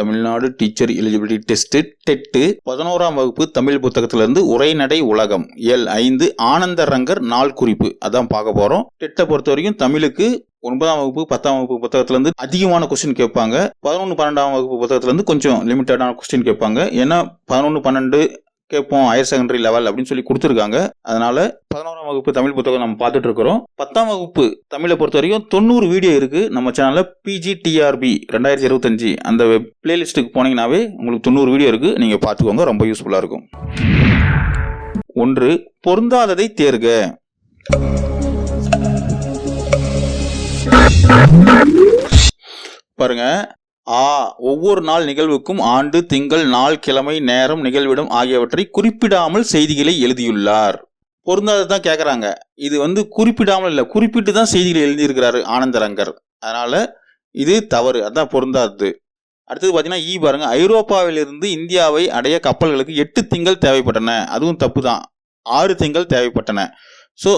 Tamil Nadu teacher eligibility test TET பதினோராம் வகுப்பு தமிழ் புத்தகத்திலிருந்து உரைநடை உலகம். எல் ஐந்து ஆனந்த ரங்கர் நாள் குறிப்பு. அதான் பார்க்க போறோம். டெட்டை பொறுத்த வரைக்கும் தமிழுக்கு ஒன்பதாம் வகுப்பு பத்தாம் வகுப்பு புத்தகத்துலேருந்து அதிகமான கொஸ்டின் கேட்பாங்க. பதினொன்று பன்னெண்டாம் வகுப்பு புத்தகத்துலேருந்து கொஞ்சம் லிமிட்டடான கொஸ்டின் கேட்பாங்க. ஏன்னா பதினொன்று பன்னெண்டு கேட்போம் ஹையர் செகண்டரி லெவல் அப்படின்னு சொல்லி கொடுத்துருக்காங்க. அதனால பதினோராம் வகுப்பு தமிழ் புத்தகம் நம்ம பார்த்துட்டு இருக்கிறோம் பத்தாம் வகுப்பு தமிழை பொறுத்த வரைக்கும் தொண்ணூறு வீடியோ இருக்கு. நம்ம சேனல்ல பிஜிடிஆர்பி ரெண்டாயிரத்தி இருபத்தஞ்சு அந்த பிளேலிஸ்ட்டுக்கு போனீங்கன்னாவே உங்களுக்கு தொண்ணூறு வீடியோ இருக்கு. நீங்க பார்த்துக்கோங்க ரொம்ப யூஸ்ஃபுல்லா இருக்கும். ஒன்று பொருந்தாததை தேர்க. பாருங்க ஆ ஒவ்வொரு நாள் நிகழ்வுக்கும் ஆண்டு திங்கள் நாள் கிழமை நேரம் நிகழ்விடம் ஆகியவற்றை குறிப்பிடாமல் செய்திகளை எழுதியுள்ளார். பொருந்தாததான் கேட்குறாங்க இது வந்து குறிப்பிடாமல் இல்லை குறிப்பிட்டு தான் செய்திகளை எழுதியிருக்கிறாரு ஆனந்தரங்கர். அதனால் இது தவறு அதான் பொருந்தாதது. அடுத்தது பார்த்தீங்கன்னா ஈ பாருங்க ஐரோப்பாவிலிருந்து இந்தியாவை அடைய கப்பல்களுக்கு எட்டு திங்கள் தேவைப்பட்டன. அதுவும் தப்பு தான். ஆறு திங்கள் தேவைப்பட்டன. ஸோ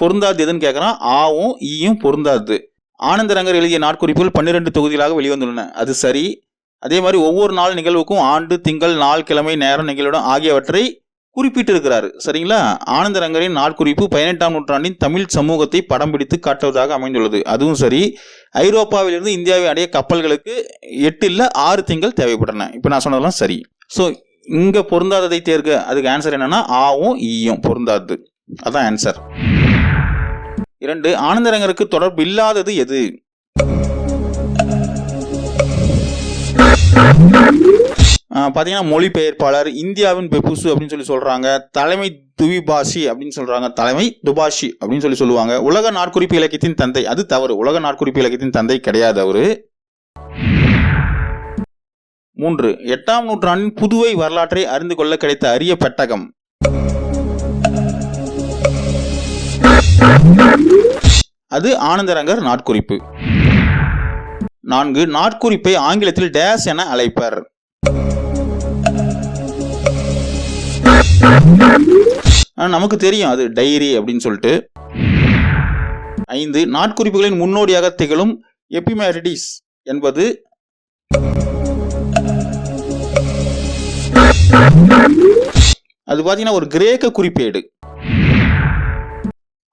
பொருந்தாது எதுன்னு கேட்குறான் ஆவும் ஈயும் பொருந்தாது ஆனந்தரங்கர் எழுதிய நாட்குறிப்புகள் பன்னிரெண்டு தொகுதிகளாக வெளிவந்துள்ளன. அது சரி. அதே மாதிரி ஒவ்வொரு நாள் நிகழ்வுக்கும் ஆண்டு திங்கள் நாள் கிழமை நேரம் நிகழ்விடம் ஆகியவற்றை குறிப்பிட்டிருக்கிறாரு. சரிங்களா? ஆனந்தரங்கரின் நாட்குறிப்பு பதினெட்டாம் நூற்றாண்டின் தமிழ் சமூகத்தை படம் பிடித்து காட்டுவதாக அமைந்துள்ளது. அதுவும் சரி. ஐரோப்பாவிலிருந்து இந்தியாவை அடைய கப்பல்களுக்கு எட்டு இல்லை ஆறு திங்கள் தேவைப்பட்டன. இப்போ நான் சொன்னதெல்லாம் சரி. ஸோ இங்கே பொருந்தாததை தேர்க. அதுக்கு ஆன்சர் என்னென்னா ஆவும் ஈயும் பொருந்தாது. அதான் ஆன்சர் இரண்டு ஆனந்தரங்கருக்கு தொடர்பு இல்லாதது எது? பார்த்தீங்கன்னா மொழிபெயர்ப்பாளர் இந்தியாவின் பெப்புசு அப்படின்னு சொல்லி சொல்றாங்க. தலைமை துவிபாஷி அப்படின்னு சொல்றாங்க. தலைமை துபாஷி அப்படின்னு சொல்லி சொல்லுவாங்க. உலக நாட்குறிப்பு இலக்கியத்தின் தந்தை. அது தவறு. உலக நாட்குறிப்பு இலக்கியத்தின் தந்தை கிடையாது அவரு. மூன்று எட்டாம் நூற்றாண்டின் புதுவை வரலாற்றை அறிந்து கொள்ள கிடைத்த அரிய பெட்டகம். அது ஆனந்தரங்கர் நாட்குறிப்பு. நான்கு நாட்குறிப்பை ஆங்கிலத்தில் டேஸ் என அழைப்பர். நமக்கு தெரியும் அது டைரி அப்படின்னு சொல்லிட்டு. ஐந்து நாட்குறிப்புகளின் முன்னோடியாக திகழும் எபிமேரிடிஸ் என்பது அது பார்த்தீங்கன்னா ஒரு கிரேக்க குறிப்பேடு.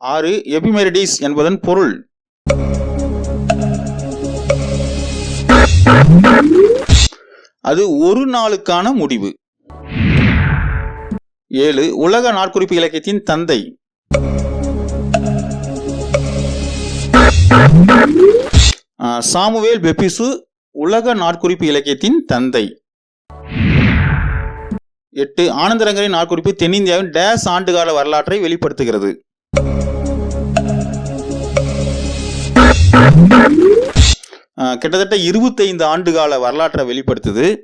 ஆறு எபிமெரிடிஸ் என்பதன் பொருள். அது ஒரு நாளுக்கான முடிவு. ஏழு உலக நாட்குறிப்பு இலக்கியத்தின் தந்தை. சாமுவேல் பெப்பிசு உலக நாட்குறிப்பு இலக்கியத்தின் தந்தை. எட்டு ஆனந்தரங்கரின் நாட்குறிப்பு தென்னிந்தியாவின் டேஸ் ஆண்டுகால வரலாற்றை வெளிப்படுத்துகிறது. கிட்டத்தட்ட இருபத்தைந்து ஆண்டுகால வரலாற்றை வெளிப்படுத்துது.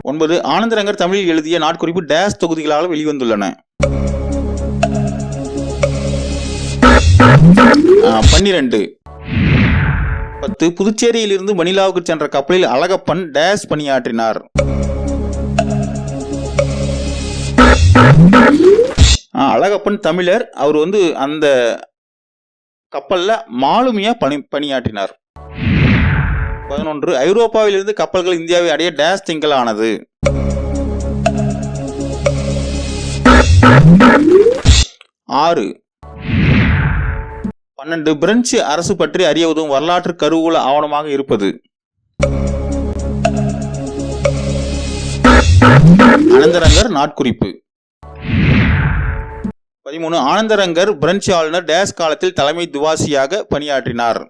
ஒன்பது ஆனந்தரங்கர் தமிழில் எழுதிய நாட்குறிப்பு டேஸ் தொகுதிகளால் வெளிவந்துள்ளன. பன்னிரண்டு. பத்து புதுச்சேரியிலிருந்து மணிலாவுக்கு சென்ற கப்பலில் அழகப்பன் டேஸ் பணியாற்றினார். அழகப்பன் தமிழர். அவர் வந்து அந்த கப்பலில் மாலுமியாக பணி பணியாற்றினார். பதினொன்று ஐரோப்பாவிலிருந்து கப்பல்கள் இந்தியாவை அடைய டேஸ் திங்களானது. ஆறு பன்னெண்டு பிரெஞ்சு அரசு பற்றி அறிய உதவும் வரலாற்று கருவூல ஆவணமாக இருப்பது. அனந்தரங்கர் நாட்குறிப்பு. பதிமூணு ஆனந்தரங்கர் பிரெஞ்சு ஆளுநர் டேஸ் காலத்தில் தலைமை துவாசியாக பணியாற்றினார்.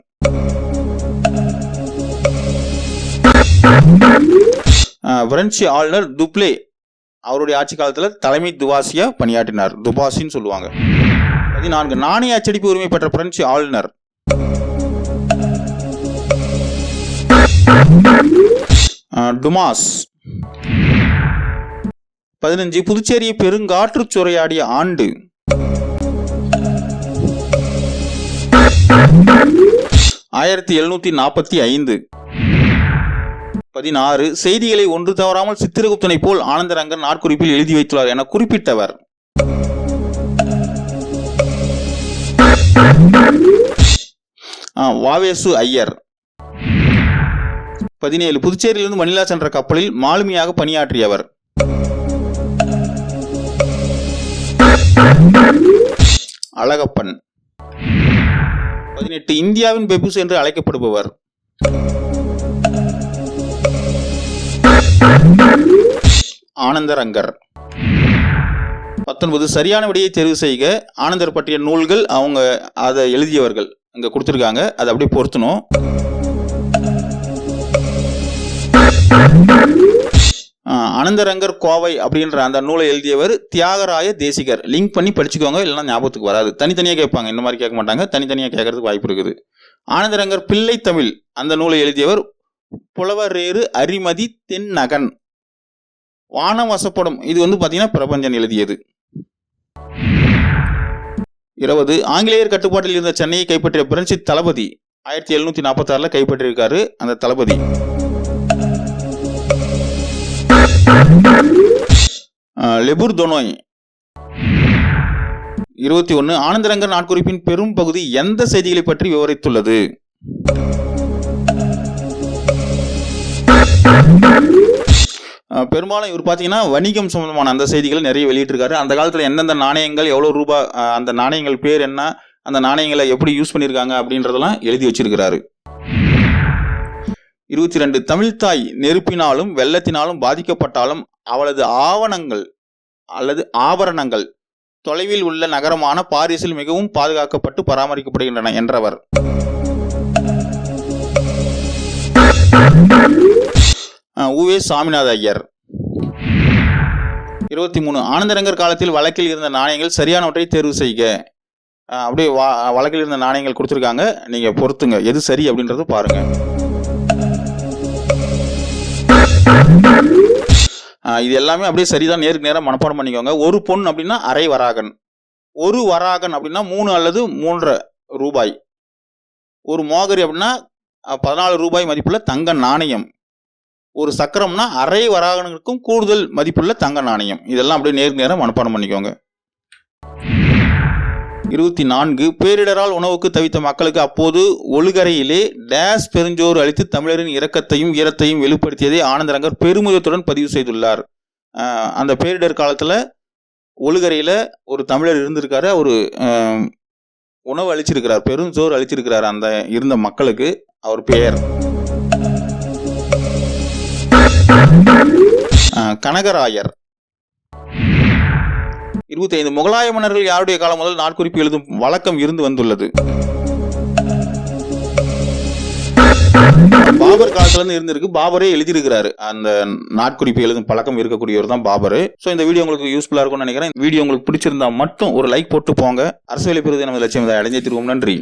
பிரெஞ்சு ஆளுநர் துப்ளே அவருடைய ஆட்சி காலத்தில் தலைமை துவாசியா பணியாற்றினார். துபாசின்னு சொல்லுவாங்க. பதினான்கு நாணய அச்சடிப்பு உரிமை பெற்ற பிரெஞ்சு ஆளுநர். டுமாஸ். பதினஞ்சு புதுச்சேரியை பெருங்காற்று சுரையாடிய ஆண்டு. ஆயிரத்தி எழுநூத்தி நாற்பத்தி ஐந்து. பதினாறு செய்திகளை ஒன்று தவறாமல் சித்திரகுப்தனை போல் ஆனந்தரங்கன் நாட்குறிப்பில் எழுதி வைத்துள்ளார் என குறிப்பிட்டவர். வாவேசு ஐயர். பதினேழு புதுச்சேரியிலிருந்து மணிலா சென்ற கப்பலில் மாலுமியாக பணியாற்றியவர். அழகப்பன். பதினெட்டு இந்தியாவின் பெபுஸ் என்று அழைக்கப்படுபவர். ஆனந்தரங்கர். பத்தொன்பது சரியான விடையை தேர்வு செய்க. ஆனந்தர் பற்றிய நூல்கள் அவங்க அதை எழுதியவர்கள் அங்கே கொடுத்துருக்காங்க. அதை அப்படியே பொருத்தணும். அனந்தரங்கர் ஆனந்தரங்கர் கோவை அப்படின்ற அந்த நூலை எழுதியவர் தியாகராய தேசிகர். லிங்க் பண்ணி படிச்சுக்கோங்க இல்லைன்னா ஞாபகத்துக்கு வராது. தனித்தனியாக கேட்பாங்க இந்த மாதிரி கேட்க மாட்டாங்க தனித்தனியாக கேட்கறதுக்கு வாய்ப்பு இருக்குது. ஆனந்தரங்கர் பிள்ளை தமிழ் அந்த நூலை எழுதியவர் புலவரேறு அரிமதி தென்னகன். வானம் வசப்படும் இது வந்து பார்த்தீங்கன்னா பிரபஞ்சன் எழுதியது. இருபது ஆங்கிலேயர் கட்டுப்பாட்டில் இருந்த சென்னையை கைப்பற்றிய பிரெஞ்சு தளபதி ஆயிரத்தி எழுநூத்தி நாற்பத்தி ஆறுல கைப்பற்றியிருக்காரு அந்த தளபதி. லெபுர் தொனோய். இருபத்தி ஒன்று ஆனந்தரங்கர் நாட்குறிப்பின் பெரும் பகுதி எந்த செய்திகளை பற்றி விவரித்துள்ளது? பெரும்பாலும் இவர் பார்த்தீங்கன்னா வணிகம் சம்பந்தமான அந்த செய்திகளை நிறைய வெளியிட்டிருக்காரு. அந்த காலத்தில் எந்தெந்த நாணயங்கள் எவ்வளோ ரூபாய் அந்த நாணயங்கள் பேர் என்ன அந்த நாணயங்களை எப்படி யூஸ் பண்ணியிருக்காங்க அப்படின்றதெல்லாம் எழுதி வச்சிருக்கிறாரு. இருபத்தி ரெண்டு தமிழ்தாய் நெருப்பினாலும் வெள்ளத்தினாலும் பாதிக்கப்பட்டாலும் அவளது ஆவணங்கள் அல்லது ஆபரணங்கள் தொலைவில் உள்ள நகரமான பாரிஸில் மிகவும் பாதுகாக்கப்பட்டு பராமரிக்கப்படுகின்றன என்றவர். உவே சாமிநாத ஐயர். இருபத்தி மூணு ஆனந்தரங்கர் காலத்தில் வழக்கில் இருந்த நாணயங்கள் சரியானவற்றை தேர்வு செய்க. அப்படியே வா- வழக்கில் இருந்த நாணயங்கள் கொடுத்துருக்காங்க. நீங்க பொறுத்துங்க எது சரி அப்படின்றத பாருங்க. இது எல்லாமே அப்படியே சரிதான். நேருக்கு நேரம் மனப்பாடம் பண்ணிக்கோங்க. ஒரு பொன் அப்படின்னா அரை வராகன். ஒரு வராகன் அப்படின்னா மூணு அல்லது மூன்றரை ரூபாய். ஒரு மோகரி அப்படின்னா பதினாலு ரூபாய் மதிப்புள்ள தங்க நாணயம். ஒரு சக்கரம்னா அரை வராகனுக்கும் கூடுதல் மதிப்புள்ள தங்க நாணயம். இதெல்லாம் அப்படியே நேருக்கு நேரம் மனப்பாடம் பண்ணிக்கோங்க. இருபத்தி நான்கு பேரிடரால் உணவுக்கு தவித்த மக்களுக்கு அப்போது ஒழுகரையிலே டேஸ் பெருஞ்சோறு அளித்து தமிழரின் இரக்கத்தையும் வீரத்தையும் வெளிப்படுத்தியதை ஆனந்தரங்கர் பெருமிதத்துடன் பதிவு செய்துள்ளார். அந்த பேரிடர் காலத்தில் ஒழுகரையில் ஒரு தமிழர் இருந்திருக்காரு. ஒரு உணவு அளிச்சிருக்கிறார். பெருஞ்சோறு அளிச்சிருக்கிறார் அந்த இருந்த மக்களுக்கு. அவர் பெயர். கனகராயர். இருபத்தி ஐந்து முகலாய மன்னர்கள் யாருடைய காலம் முதல் நாட்குறிப்பு எழுதும் வழக்கம் இருந்து வந்துள்ளது? பாபர் காலத்துல இருந்து இருந்திருக்கு. பாபரே எழுதியிருக்கிறாரு. அந்த நாட்குறிப்பு எழுதும் பழக்கம் இருக்கக்கூடியவர் தான் பாபர். ஸோ இந்த வீடியோ உங்களுக்கு யூஸ்ஃபுல்லா இருக்கும்னு நினைக்கிறேன். வீடியோ உங்களுக்கு பிடிச்சிருந்தா மட்டும் ஒரு லைக் போட்டு போங்க. அரசு வேலை பெறுவதை நம்ம லட்சியம். இதை அடைஞ்சே திருவோம். நன்றி.